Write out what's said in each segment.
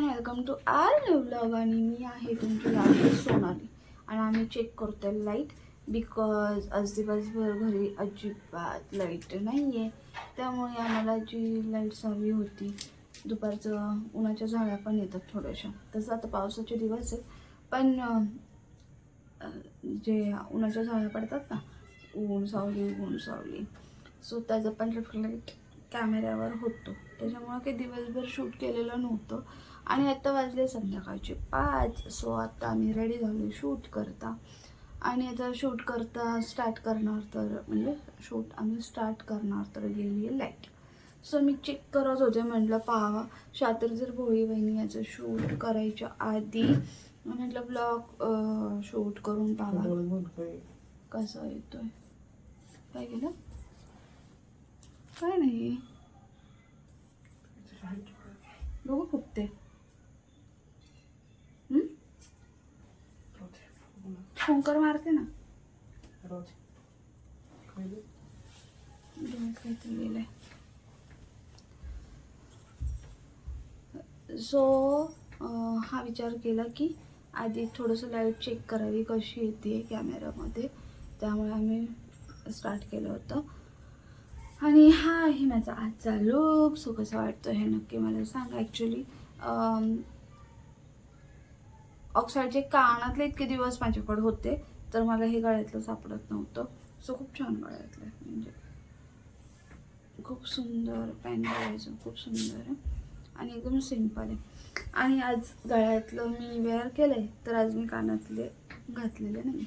Hello welcome to our new blog आणि मी आहे तुमची लाइट सोनाली. आणि आम्ही चेक करतोय लाइट बिकॉज आज दिवसभर घरी अजिबात लाइट नाही आहे त्यामुळे आम्हाला जी लाइट हवी होती दुपारचं उन्हाच्या झाड्या पण येतात थोड्याशा. तसं आता पावसाचे दिवस आहेत पण जे उन्हाच्या झाड्या पडतात ना ऊन सावली ऊन सावली. सो त्याचं पण रिफ्लेक्ट कॅमेऱ्यावर होतो. त्याच्यामुळं काही दिवसभर शूट केलेलं नव्हतं. आणि आता वाजले संध्याकाळचे पाच सो आता आम्ही रेडी झालो शूट करता. आणि आता शूट करता स्टार्ट करणार तर म्हणजे शूट आम्ही स्टार्ट करणार तर गेली आहे लाइट सो मी चेक करत होते म्हटलं पाहावा शातिर जर भोळी बहिणी याचं शूट करायच्या आधी म्हटलं ब्लॉग शूट करून पाहावा कसा येतोय? काय केलं? काय नाही. बघू फुकते हं? फुंकर मारते ना. डोळ्यात काहीतरी लिहिलंय. सो हा विचार केला की आधी थोडंसं लाइट चेक करावी कशी येते कॅमेरामध्ये त्यामुळे आम्ही स्टार्ट केलं होतं. आणि हा आहे माझा आजचा लुक सो कसं वाटतं हे नक्की मला सांगा. ॲक्च्युली ऑक्साईडचे कानातले इतके दिवस माझ्याकडे होते तर मला हे गळ्यातलं सापडत नव्हतं. सो खूप छान गळ्यातलं आहे. म्हणजे खूप सुंदर पॅन्ट घालायचं खूप सुंदर आहे. आणि एकदम सिंपल आहे. आणि आज गळ्यातलं मी वेअर केलं आहे तर आज मी कानातले घातलेले नाही.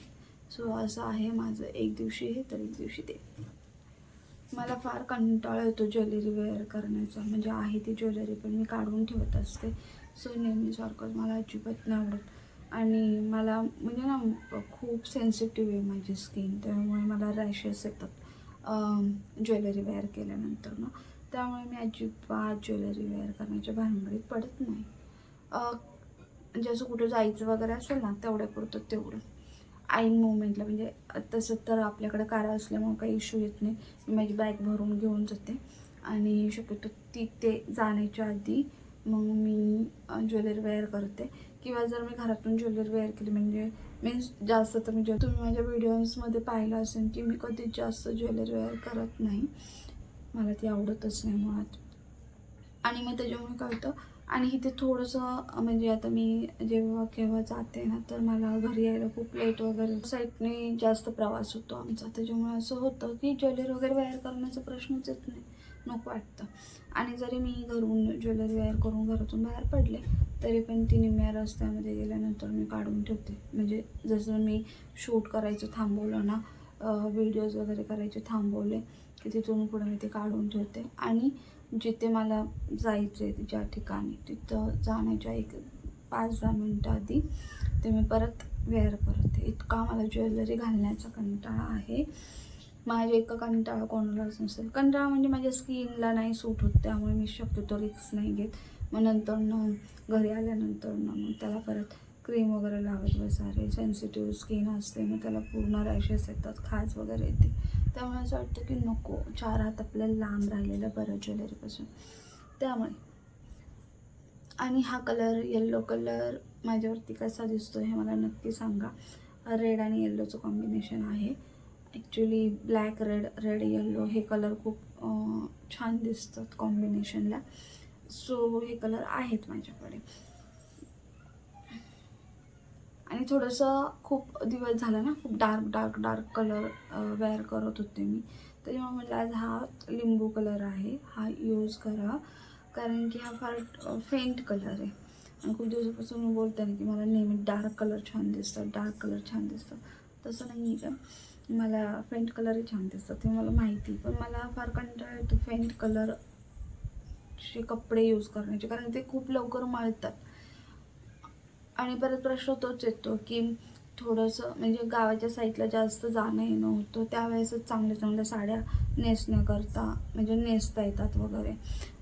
सो असं आहे माझं. एक दिवशी हे तर एक दिवशी ते. मला फार कंटाळा येतो ज्वेलरी वेअर करण्याचा. म्हणजे आहे ती ज्वेलरी पण मी काढून ठेवत असते. सो नेहमीसारखंच मला अजिबात नाही आवडत. आणि मला म्हणजे ना खूप सेन्सिटिव्ह आहे माझी स्किन त्यामुळे मला रॅशेस येतात. ज्वेलरी वेअर केल्यानंतर ना. त्यामुळे मी अजिबात ज्वेलरी वेअर करण्याच्या भानगडीत पडत नाही. म्हणजे असं कुठं जायचं वगैरे असेल ना तेवढ्यापुरतं तेवढं. ऐन मुवमेंटला म्हणजे तसं तर आपल्याकडे कार असल्यामुळे काही इश्यू येत नाही. मी माझी बॅग भरून घेऊन जाते. आणि शक्यतो तिथे जाण्याच्या आधी मग मी ज्वेलरी वेअर करते. किंवा जर मी घरातून ज्वेलरी वेअर केली म्हणजे मीन्स जास्त तर मी तुम्ही माझ्या व्हिडिओजमध्ये पाहिलं असेल की मी कधीच जास्त ज्वेलरी वेअर करत नाही. मला ती आवडतच नाही मुळात. आणि मग त्याच्यामुळे काय होतं आणि इथे थोडंसं म्हणजे आता मी जेव्हा केव्हा जाते ना तर मला घरी यायला खूप लेट वगैरे साईडने जास्त प्रवास होतो आमचा. त्याच्यामुळे असं होतं की ज्वेलरी वगैरे वेअर करण्याचा प्रश्नच येत नाही. नको वाटतं. आणि जरी मी घरून ज्वेलरी वेअर करून घरातून बाहेर पडले तरी पण ती निम्म्या रस्त्यामध्ये गेल्यानंतर मी काढून ठेवते. म्हणजे जसं मी शूट करायचं थांबवलं ना व्हिडिओज वगैरे करायचे थांबवले की तिथून पुढे मी ते काढून ठेवते. आणि जिथे मला जायचं आहे ज्या ठिकाणी तिथं जाण्याच्या एक पाच दहा मिनटं आधी ते मी परत वेअर करते. इतका मला ज्वेलरी घालण्याचा कंटाळा आहे. माझ्या इतका कंटाळा कोणालाच नसेल. कंटाळा म्हणजे माझ्या स्किनला नाही सूट होत त्यामुळे मी शक्यतो रिक्स नाही घेत. मग नंतर न घरी आल्यानंतर न मग त्याला परत क्रीम वगैरे लावत बसारे सेन्सिटिव्ह स्किन असते मग त्याला पूर्ण रॅशेस येतात खाज वगैरे येते. त्यामुळे असं वाटतं की नको चार हात आपल्याला लांब राहिलेलं बरं ज्वेलरीपासून त्यामुळे. आणि हा कलर येल्लो कलर माझ्यावरती कसा दिसतो हे मला नक्की सांगा. रेड आणि येल्लोचं कॉम्बिनेशन आहे. Actually black red red yellow हे कलर खूप छान दिसतात कॉम्बिनेशनला सो हे कलर आहेत माझ्याकडे. आणि थोडंसं खूप दिवस झाला ना खूप dark dark dark colour wear करत होते मी. त्याच्यामुळे म्हटलं आज हा लिंबू कलर आहे हा यूज करा. कारण की हा फार फेंट कलर आहे. आणि खूप दिवसापासून मी बोलते ना की मला नेहमी डार्क कलर छान दिसतात डार्क कलर छान दिसतात. तसं नाही आहे का? मला फेंट कलरही छान दिसतात ते मला माहिती पण मला फार कंटाळा येतो फेंट कलरचे कपडे यूज करण्याचे कारण ते खूप लवकर मळतात. आणि परत प्रश्न तोच येतो की थोडंसं म्हणजे गावाच्या साईडला जास्त जाणं येणं होतं त्यावेळेसच चांगल्या चांगल्या साड्या नेसण्याकरता म्हणजे नेसता येतात वगैरे.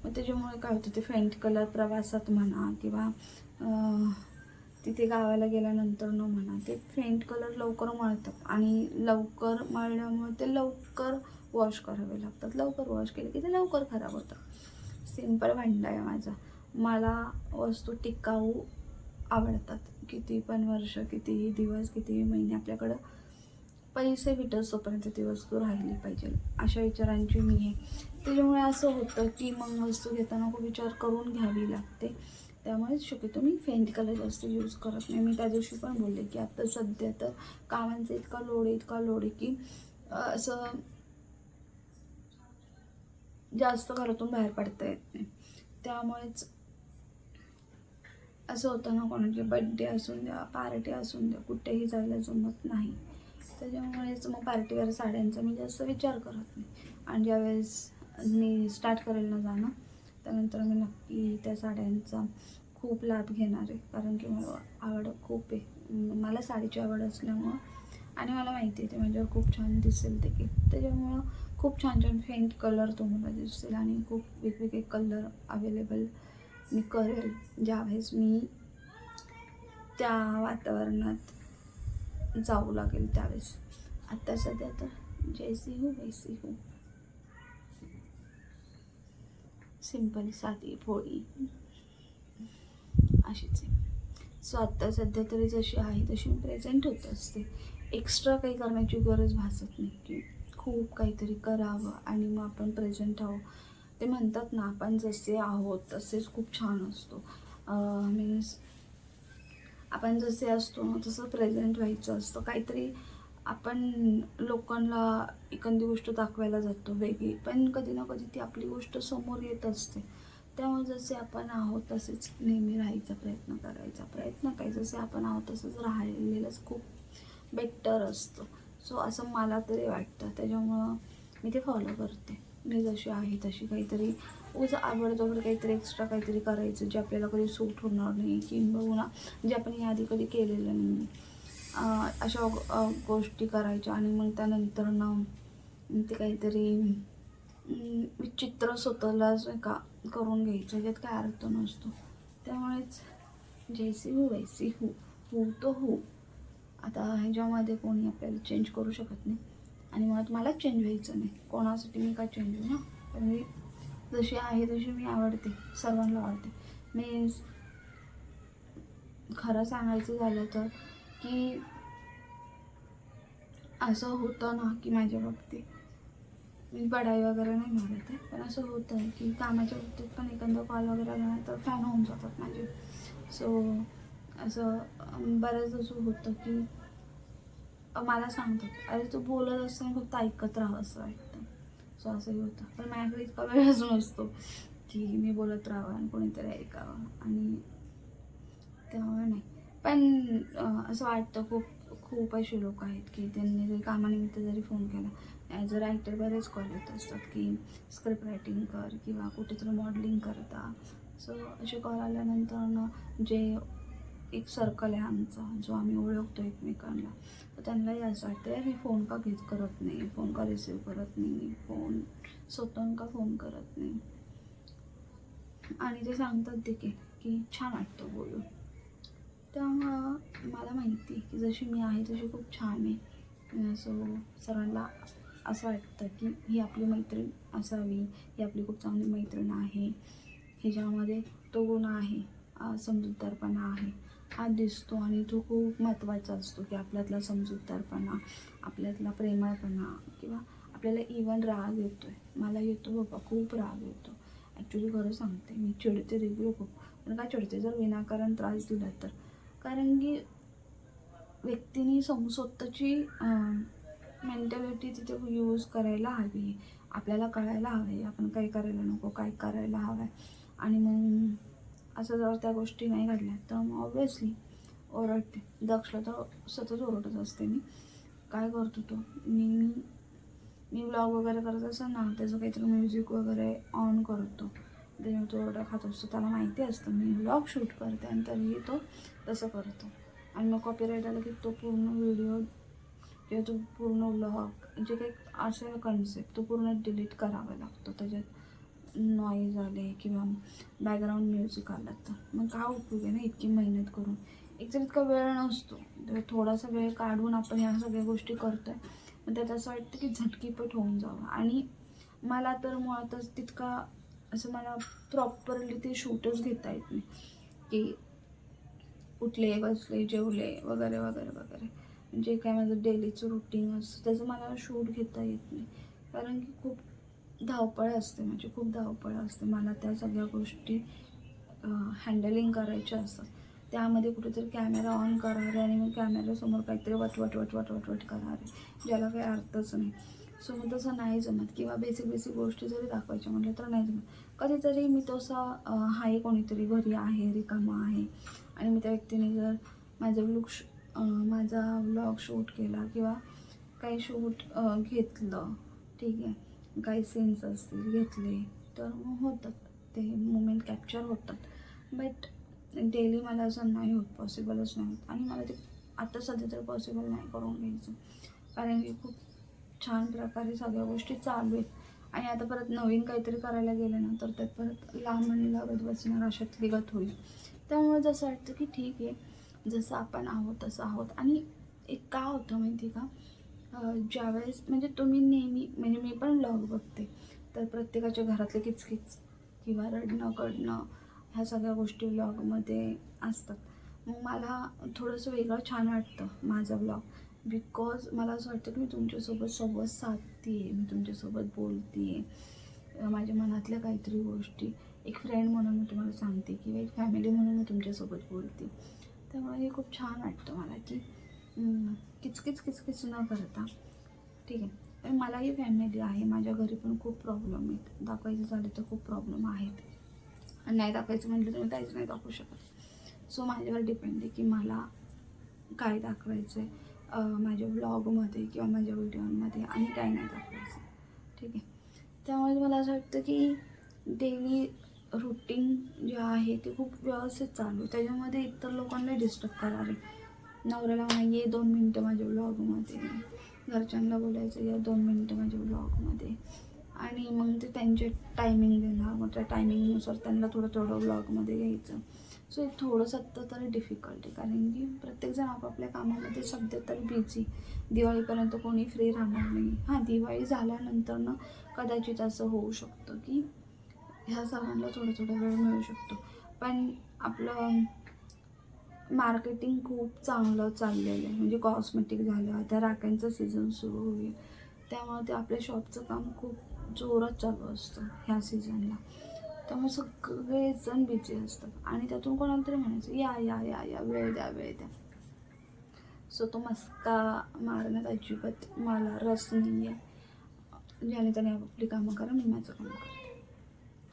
मग त्याच्यामुळे काय होतं ते फेंट कलर प्रवासात म्हणा किंवा तिथे गावाला गेल्यानंतर न म्हणा ते फेंट कलर लवकर मळतात. आणि लवकर मळल्यामुळे ते लवकर वॉश करावे लागतात. लवकर वॉश केले की ते लवकर खराब होतं सिंपल भांडं आहे माझं. मला वस्तू टिकाऊ आवडतात. किती पण वर्ष कितीही दिवस कितीही महिने आपल्याकडं पैसे भेटतोपर्यंत ती वस्तू राहिली पाहिजे. अशा विचारांची मी आहे. त्याच्यामुळे असं होतं की मग वस्तू घेताना खूप विचार करून घ्यावी लागते. त्यामुळे शक्यतो मी फेंट कलर जास्त यूज करत नाही. मी त्या दिवशी पण बोलले की आता सध्या तर कामांचा इतका लोड आहे इतका लोड आहे की असं जास्त घरातून बाहेर पडता येत नाही. त्यामुळेच असं होतं ना कोणाचे बड्डे असून द्या पार्टी असून द्या कुठेही जायला जमत नाही. त्याच्यामुळेच मग पार्टीवर साड्यांचा मी जास्त विचार करत नाही. आणि ज्यावेळेस मी स्टार्ट करेल ना जाणं त्यानंतर मी नक्की त्या साड्यांचा खूप लाभ घेणार आहे. कारण की मला आवड खूप आहे. मला साडीची आवड असल्यामुळं आणि मला माहिती आहे ते माझ्यावर खूप छान दिसेल ते. की त्याच्यामुळं खूप छान छान फेंट कलर तुम्हाला दिसतील आणि खूप वेगवेगळे कलर अवेलेबल मी करेल. ज्यावेळेस मी त्या वातावरणात जाऊ लागेल त्यावेळेस. आत्ता सध्या तर जैसी हूँ वैसी हो. सिंपल साधी पोळी अशीच आहे. सो आत्ता सध्या तरी जशी आहे तशी मी प्रेझेंट होत असते. एक्स्ट्रा काही करण्याची गरज भासत नाही. की खूप काहीतरी करावं आणि मग आपण प्रेझेंट आहोत. ते म्हणतात ना आपण जसे आहोत तसेच खूप छान असतो. मीन्स आपण जसे असतो ना तसं प्रेझेंट व्हायचं असतं. काहीतरी आपण लोकांना एखादी गोष्ट दाखवायला जातो वेगळी पण कधी ना कधी ती आपली गोष्ट समोर येत असते. त्यामुळे जसे आपण आहोत तसेच नेहमी राहायचा प्रयत्न करायचा. प्रयत्न काय? जसे आपण आहोत तसंच राहिलेलंच खूप बेटर असतं. सो असं मला तरी वाटतं. त्याच्यामुळं मी ते फॉलो करते. मी जशी आहे तशी काहीतरी उज आवडजवड काहीतरी एक्स्ट्रा काहीतरी करायचं जे आपल्याला कधी सूट होणार नाही किंबहुना जे आपण याआधी कधी केलेलं नाही. अशा गोष्टी करायच्या आणि मग त्यानंतर ना ते काहीतरी विचित्र स्वतःला का करून घ्यायचं याच्यात काय अर्थ नसतो. त्यामुळेच जैसी हू वैसी हो हो तो हो. आता ह्याच्यामध्ये कोणी आपल्याला चेंज करू शकत नाही. आणि मुळात मला चेंज व्हायचं नाही. कोणासाठी मी काय चेंज होऊ ना? पण मी जशी आहे तशी मी आवडते. सर्वांना आवडते. मीन्स खरं सांगायचं झालं तर की असं होतं ना की माझ्या बाबतीत. मी बडाई वगैरे नाही मारत आहे पण असं होतं आहे की कामाच्या बाबतीत पण एखादा कॉल वगैरे आला तर फॅन होऊन जातात माझे. सो असं बऱ्याच असं होतं की मला सांगतात अरे तू बोलत असताना फक्त ऐकत राहावं असं वाटतं. सो असंही होतं. पण माझ्याकडे इतका वेळच नसतो की मी बोलत राहावं आणि कोणीतरी ऐकावं. आणि त्यामुळे नाही. पण असं वाटतं खूप खूप असे लोक आहेत की त्यांनी जरी कामानिमित्त जरी फोन केला ॲज अ रायटर बरेच कॉल येत असतात की स्क्रिप्ट रायटिंग कर किंवा कुठेतरी मॉडलिंग करता. सो असे कॉल आल्यानंतर ना जे एक सर्कल आहे आमचा जो आम्ही ओळखतो एकमेकांना तर त्यांनाही असं वाटतं यार फोन का घेत करत नाही? फोन का रिसीव करत नाही? फोन स्वतःहून का फोन करत नाही? आणि ते सांगतात देखील की छान वाटतं बोलून. त्यामुळं मला माहिती आहे की जशी मी आहे तशी खूप छान आहे. सो सर्वांना असं वाटतं की ही आपली मैत्रीण असावी ही आपली खूप चांगली मैत्रीण आहे. ह्याच्यामध्ये तो गुण आहे समजूतदारपणा आहे हा दिसतो आणि तो खूप महत्त्वाचा असतो की आपल्यातला समजूतदारपणा आपल्यातला प्रेमळपणा किंवा आपल्याला इवन राग येतो आहे मला येतो बाबा खूप राग येतो. ॲक्च्युली खरं सांगते मी चिडते देखील खूप. पण का चिडते? जर विनाकारण त्रास दिला तर. कारण की व्यक्तीने सम स्वतःची मेंटॅलिटी तिथे यूज करायला हवी आपल्याला कळायला हवे आपण काय करायला नको काय करायला हवं आहे. आणि मग असं जर त्या गोष्टी नाही घडल्या तर मग ऑब्वियसली ओरडते दक्षला तर सतत ओरडत असते. मी काय करतो तो? मी मी व्लॉग वगैरे करत असेल ना त्याचं काहीतरी म्युझिक वगैरे ऑन करतो. त्याच्यामुळे तो ओरडा खात असतो. त्याला माहिती असतं. मी व्लॉग शूट करते आणि तरीही तो तसं करतो. आणि मग कॉपीराईट आलं की तो पूर्ण व्हिडिओ किंवा तो पूर्ण व्लॉग जे काही असेल कन्सेप्ट तो पूर्ण डिलीट करावा लागतो. त्याच्यात नॉईज आले किंवा बॅकग्राऊंड म्युझिक आलं तर. मग काय उपयोग आहे ना इतकी मेहनत करून? एक तर इतका वेळ नसतो. तर थोडासा वेळ काढून आपण ह्या सगळ्या गोष्टी करतोय. मग त्यात असं वाटतं की झटकीपट होऊन जावं. आणि मला तर मुळातच तितका असं मला प्रॉपरली ते शूटच घेता येत नाही. की उठले बसले जेवले वगैरे वगैरे वगैरे. जे काय माझं डेलीचं रुटीन असतं त्याचं मला शूट घेता येत नाही. कारण की खूप धावपळ असते म्हणजे खूप धावपळ असते. मला त्या सगळ्या गोष्टी हँडलिंग करायच्या असतात. त्यामध्ये कुठेतरी कॅमेरा ऑन करारे आणि मग कॅमेऱ्यासमोर काहीतरी वटवट वटवट वटवट करारे ज्याला काही अर्थच नाही. सो मग तसं नाही जमत किंवा बेसिक बेसिक गोष्टी जरी दाखवायच्या म्हटलं तर नाही जमत. कधीतरी मी तसा असा हाय कोणीतरी घरी आहे रिकामा आहे. आणि मी त्या व्यक्तीने जर माझं लुक माझा व्लॉग शूट केला किंवा काही शूट घेतलं ठीक आहे काही सीन्स असतील घेतले तर मग होतात. ते मुमेंट कॅप्चर होतात. बट डेली मला असं नाही होत पॉसिबलच नाही होत. आणि मला ते आता सध्या तर पॉसिबल नाही करून घ्यायचं. कारण की खूप छान प्रकारे सगळ्या गोष्टी चालू आहेत. आणि आता परत नवीन काहीतरी करायला गेलं ना तर त्यात परत लांबण लागत बसणार अशातली गत होईल. त्यामुळे जसं वाटतं की ठीक आहे जसं आपण आहोत तसं आहोत. आणि एक का होतं माहिती का? ज्यावेळेस म्हणजे तुम्ही नेहमी म्हणजे मी पण ब्लॉग बघते तर प्रत्येकाच्या घरातले किचकिच किंवा रडणं कडणं ह्या सगळ्या गोष्टी व्लॉगमध्ये असतात. मग मला थोडंसं वेगळं छान वाटतं माझं ब्लॉग बिकॉज मला असं वाटतं की मी तुमच्यासोबत संवाद साधते मी तुमच्यासोबत बोलते माझ्या मनातल्या काहीतरी गोष्टी एक फ्रेंड म्हणून मी तुम्हाला सांगते किंवा एक फॅमिली म्हणून मी तुमच्यासोबत बोलते. त्यामुळे हे खूप छान वाटतं मला की किचकिच किचकिच न करता. ठीक आहे. पण मलाही फॅमिली आहे. माझ्या घरी पण खूप प्रॉब्लेम आहेत. दाखवायचं झालं तर खूप प्रॉब्लेम आहेत. आणि नाही दाखवायचं म्हटलं तर मी काहीच नाही दाखवू शकत. सो माझ्यावर डिपेंड आहे की मला काय दाखवायचं आहे माझ्या ब्लॉगमध्ये किंवा माझ्या व्हिडिओमध्ये आणि काय नाही दाखवायचं. ठीक आहे? त्यामुळे मला असं वाटतं की डेली रुटीन जे आहे ते खूप व्यवस्थित चालू आहे. त्याच्यामध्ये इतर लोकांना डिस्टर्ब करावे. नवऱ्याला म्हणा ये दोन मिनटं माझ्या ब्लॉगमध्ये घरच्यांना बोलायचं या दोन मिनटं माझ्या ब्लॉगमध्ये आणि मग ते त्यांचे टायमिंग देणार मग त्या टायमिंगनुसार त्यांना थोडं थोडं ब्लॉगमध्ये घ्यायचं. सो थोडंसं आत्ता तरी डिफिकल्ट आहे. कारण की प्रत्येकजण आपापल्या कामामध्ये सध्या तर बिझी दिवाळीपर्यंत कोणी फ्री राहणार नाही. हां दिवाळी झाल्यानंतरनं कदाचित असं होऊ शकतं की ह्या सर्वांना थोडं थोडं वेळ मिळू शकतो. पण आपलं मार्केटिंग खूप चांगलं चाललेलं आहे. म्हणजे कॉस्मेटिक झालं आता राख्यांचं सीझन सुरू होईल. त्यामुळे ते आपल्या शॉपचं काम खूप जोरात चालू असतं ह्या सीझनला त्यामुळे सगळेजण बिझी असतात. आणि त्यातून कोणाला तरी म्हणायचं या या या या वेळ द्या वेळ द्या. सो तो मस्का मारण्यात अजिबात मला रस नाही आहे ज्याने त्याने आपली कामं करा मी माझं काम करते.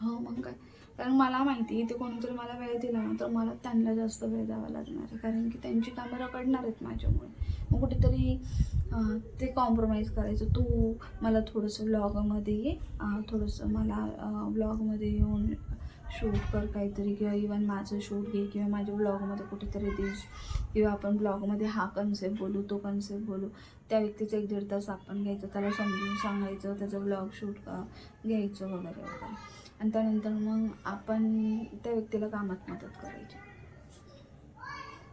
हो मग काय? कारण मला माहिती आहे ते कोणीतरी मला वेळ दिला ना तर मला त्यांना जास्त वेळ द्यावा लागणार आहे. कारण की त्यांची कामं रकडणार आहेत माझ्यामुळे. मग कुठेतरी ते कॉम्प्रोमाइज करायचं. तू मला थोडंसं व्लॉगमध्ये ये. थोडंसं मला व्लॉगमध्ये येऊन शूट कर काहीतरी. किंवा इवन माझं शूट घे किंवा माझ्या ब्लॉगमध्ये कुठेतरी दिस. किंवा आपण ब्लॉगमध्ये हा कन्सेप्ट बोलू तो कन्सेप्ट बोलू. त्या व्यक्तीचं एक दीड तास आपण घ्यायचं त्याला समजून सांगायचं त्याचं ब्लॉग शूट घ्यायचं वगैरे वगैरे. आणि त्यानंतर मग आपण त्या व्यक्तीला कामात मदत करायची.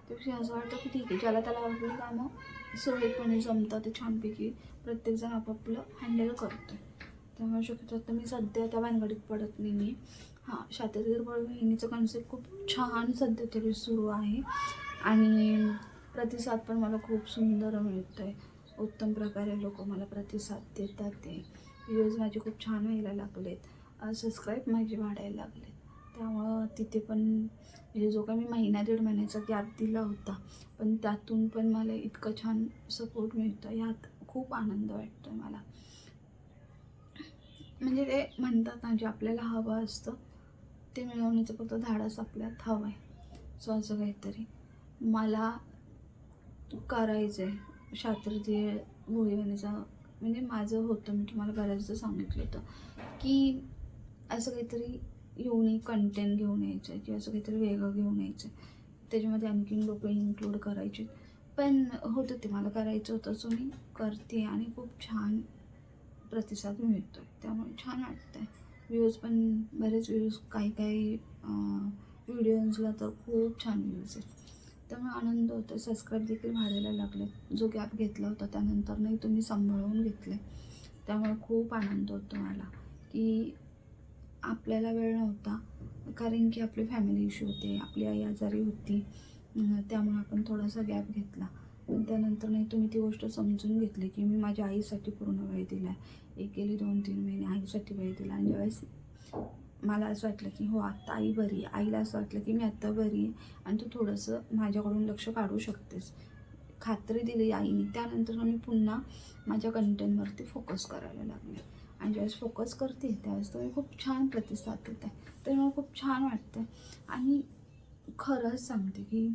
त्यापेक्षा असं वाटतं की ठीक आहे ज्याला त्याला आपली कामं सुरळीतपणे जमतं ते छानपैकी प्रत्येकजण आपापलं हँडल करतो त्यामुळे शक्यतो तर मी सध्या त्या भानगडीत पडत नाही आहे हां शातीर बहिणीचं कन्सेप्ट खूप छान सध्या तरी सुरू आहे. आणि प्रतिसाद पण मला खूप सुंदर मिळतो आहे उत्तम प्रकारे लोक मला प्रतिसाद देतात ते. व्हिडिओज माझे खूप छान व्हायला लागलेत. सबस्क्राईब माझे वाढायला लागले त्यामुळं तिथे पण म्हणजे जो काही मी महिना दीड महिन्याचा गॅप दिला होता पण त्यातून पण मला इतकं छान सपोर्ट मिळतो यात खूप आनंद वाटतो आहे मला. म्हणजे ते म्हणतात ना जे आपल्याला हवं असतं ते मिळवण्याचं फक्त धाडस आपल्यात हवं आहे सो असं काहीतरी. मला करायचं आहे शास्त्रीय भोईवणीचा म्हणजे माझं होतं मी तुम्हाला बऱ्याचदा सांगितलं होतं की असं काहीतरी युनिक कंटेंट घेऊन यायचं आहे किंवा असं काहीतरी वेगळं घेऊन यायचं आहे त्याच्यामध्ये आणखीन लोक इन्क्लूड करायचे. पण होतं ते. मला करायचं होतं सो मी करते आणि खूप छान प्रतिसाद मिळतो आहे त्यामुळे छान वाटतं आहे व्ह्यूज पण बरेच व्ह्यूज काही काही व्हिडिओजला तर खूप छान व्ह्यूज आहेत. त्यामुळे आनंद होतो सबस्क्राईब देखील वाढायला लागले जो गॅप घेतला होता त्यानंतर नाही तुम्ही सांभाळून घेतले त्यामुळे खूप आनंद होतो मला. की आपल्याला वेळ नव्हता. कारण की आपली फॅमिली इश्यू होते आपली आई आजारी होती. त्यामुळे आपण थोडासा गॅप घेतला. पण त्यानंतर नाही तुम्ही ती गोष्ट समजून घेतली की मी माझ्या आईसाठी पूर्ण वेळ दिला आहे एक गेली दोन तीन महिने आईसाठी वेळ दिला. आणि ज्यावेळेस मला असं वाटलं की हो आत्ता आई बरी आहे. आईला असं वाटलं की मी आत्ता बरी आहे. आणि तू थोडंसं माझ्याकडून लक्ष काढू शकतेस. खात्री दिली आईने. त्यानंतर मी पुन्हा माझ्या कंटेंटवरती फोकस करायला लागले. आणि ज्यावेळेस फोकस करते. त्यावेळेस तुम्ही खूप छान प्रतिसाद देत आहे तर मला खूप छान वाटतं आणि खरंच सांगते की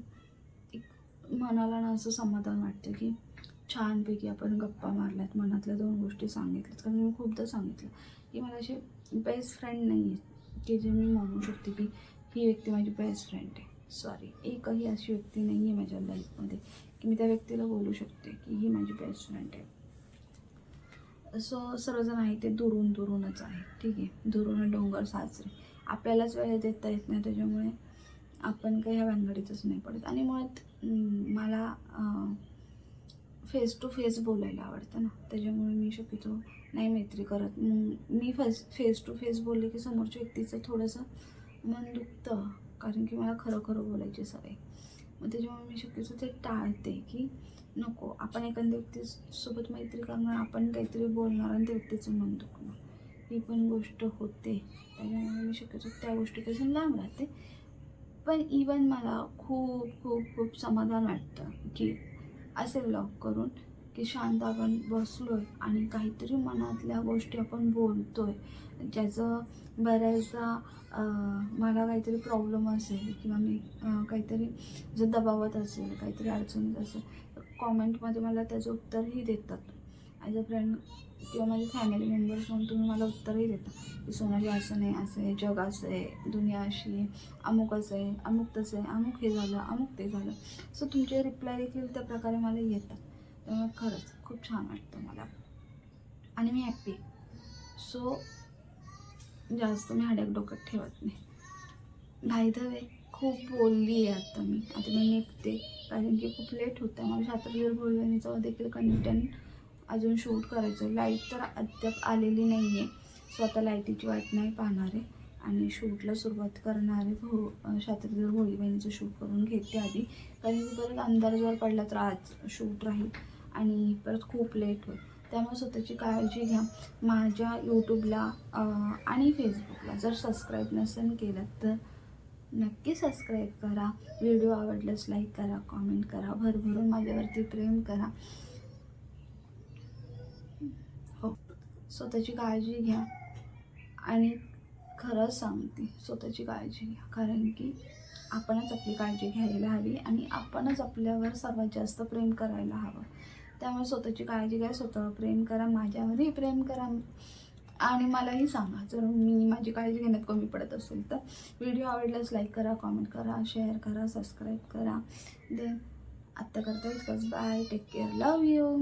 एक मनाला ना असं समाधान वाटतं की छानपैकी आपण गप्पा मारल्यात मनातल्या दोन गोष्टी सांगितल्यात. कारण मी खूपदा सांगितलं की मला असे बेस्ट फ्रेंड नाही आहेत की जे मी म्हणू शकते की ही व्यक्ती माझी बेस्ट फ्रेंड आहे. सॉरी एकही अशी व्यक्ती नाही आहे माझ्या लाईफमध्ये की मी त्या व्यक्तीला बोलू शकते की ही माझी बेस्ट फ्रेंड आहे. सो सर्वजण आहे ते दुरून दुरूनच आहे. ठीक आहे? दुरून डोंगर साजरे. आपल्यालाच वेळ देता येत नाही त्याच्यामुळे आपण काही ह्या भानगडीतच नाही पडत. आणि मुळात मला फेस टू फेस बोलायला आवडतं ना. त्याच्यामुळे मी शक्यतो नाही मैत्री करत. मी फस फेस टू फेस बोलले की समोरच्या व्यक्तीचं थोडंसं मन दुखतं. कारण की मला खरं खरं बोलायची सवय मग त्याच्यामुळे मी शक्यतो ते टाळते की नको आपण एखाद्या व्यक्तीसोबत मैत्री करणार आपण काहीतरी बोलणार आणि त्या व्यक्तीचं मन दुखणार. ही पण गोष्ट होते. त्याच्यामुळे मी शक्यतो त्या गोष्टीपासून लांब राहते. पण इवन मला खूप खूप खूप समाधान वाटतं की असे ब्लॉग करून की शांत आपण बसलो आहे आणि काहीतरी मनातल्या गोष्टी आपण बोलतो आहे ज्याचं बऱ्याचदा मला काहीतरी प्रॉब्लेम असेल किंवा मी काहीतरी जर दबावत असेल काहीतरी अडचणीत असेल कॉमेंटमध्ये मला त्याचं उत्तरही देतात. ॲज अ फ्रेंड किंवा माझे फॅमिली मेंबर्स म्हणून तुम्ही मला उत्तरही देता. की सोनाली असं नाही असं आहे जग असं आहे दुनिया अशी आहे अमुक असं आहे अमुक तसं आहे अमुक हे झालं अमुक ते झालं. सो तुमचे रिप्लाय देखील त्या प्रकारे मला येतात. त्यामुळे खरंच खूप छान वाटतं मला. आणि मी हॅप्पी सो जास्त मी हड्याक डोक्यात ठेवत नाही. भाई धवे वे खूप बोलली आहे आता मी. आता मी निघते. कारण की खूप लेट होतं आहे मला शात्रवीर भोळवणीचा देखील कंटेंट अजून शूट करायचं आहे. लाइट तर अद्याप आलेली नाही आहे सो आता लाईटीची वाट नाही पाहणार आहे. आणि शूटला सुरुवात करणार आहे. भो शात्रवीर होळी बहिणीचं शूट करून घेते आधी. कारण की परत अंधार जर पडला तर आज शूट राहील. आणि परत खूप लेट होईल. त्यामुळे स्वतःची काळजी घ्या. माझ्या यूट्यूबला आणि फेसबुकला जर सबस्क्राईब नसेल केलं तर नक्की सबस्क्राईब करा. व्हिडिओ आवडल्यास लाईक करा कॉमेंट करा. भरभरून माझ्यावरती प्रेम करा. हो. स्वतःची काळजी घ्या. आणि खरंच सांगते स्वतःची काळजी घ्या. कारण की आपणच आपली काळजी घ्यायला हवी आणि आपणच आपल्यावर सर्वात जास्त प्रेम करायला हवं. त्यामुळे स्वतःची काळजी घ्या स्वतःवर प्रेम करा माझ्यावरही प्रेम करा. आणि मलाही सांगा जर मी माझी काळजी घेण्यात कमी पडत असेल तर व्हिडिओ आवडल्यास लाईक करा कॉमेंट करा शेअर करा सबस्क्राईब करा. देन आत्ता करता. इतकंच bye take care love you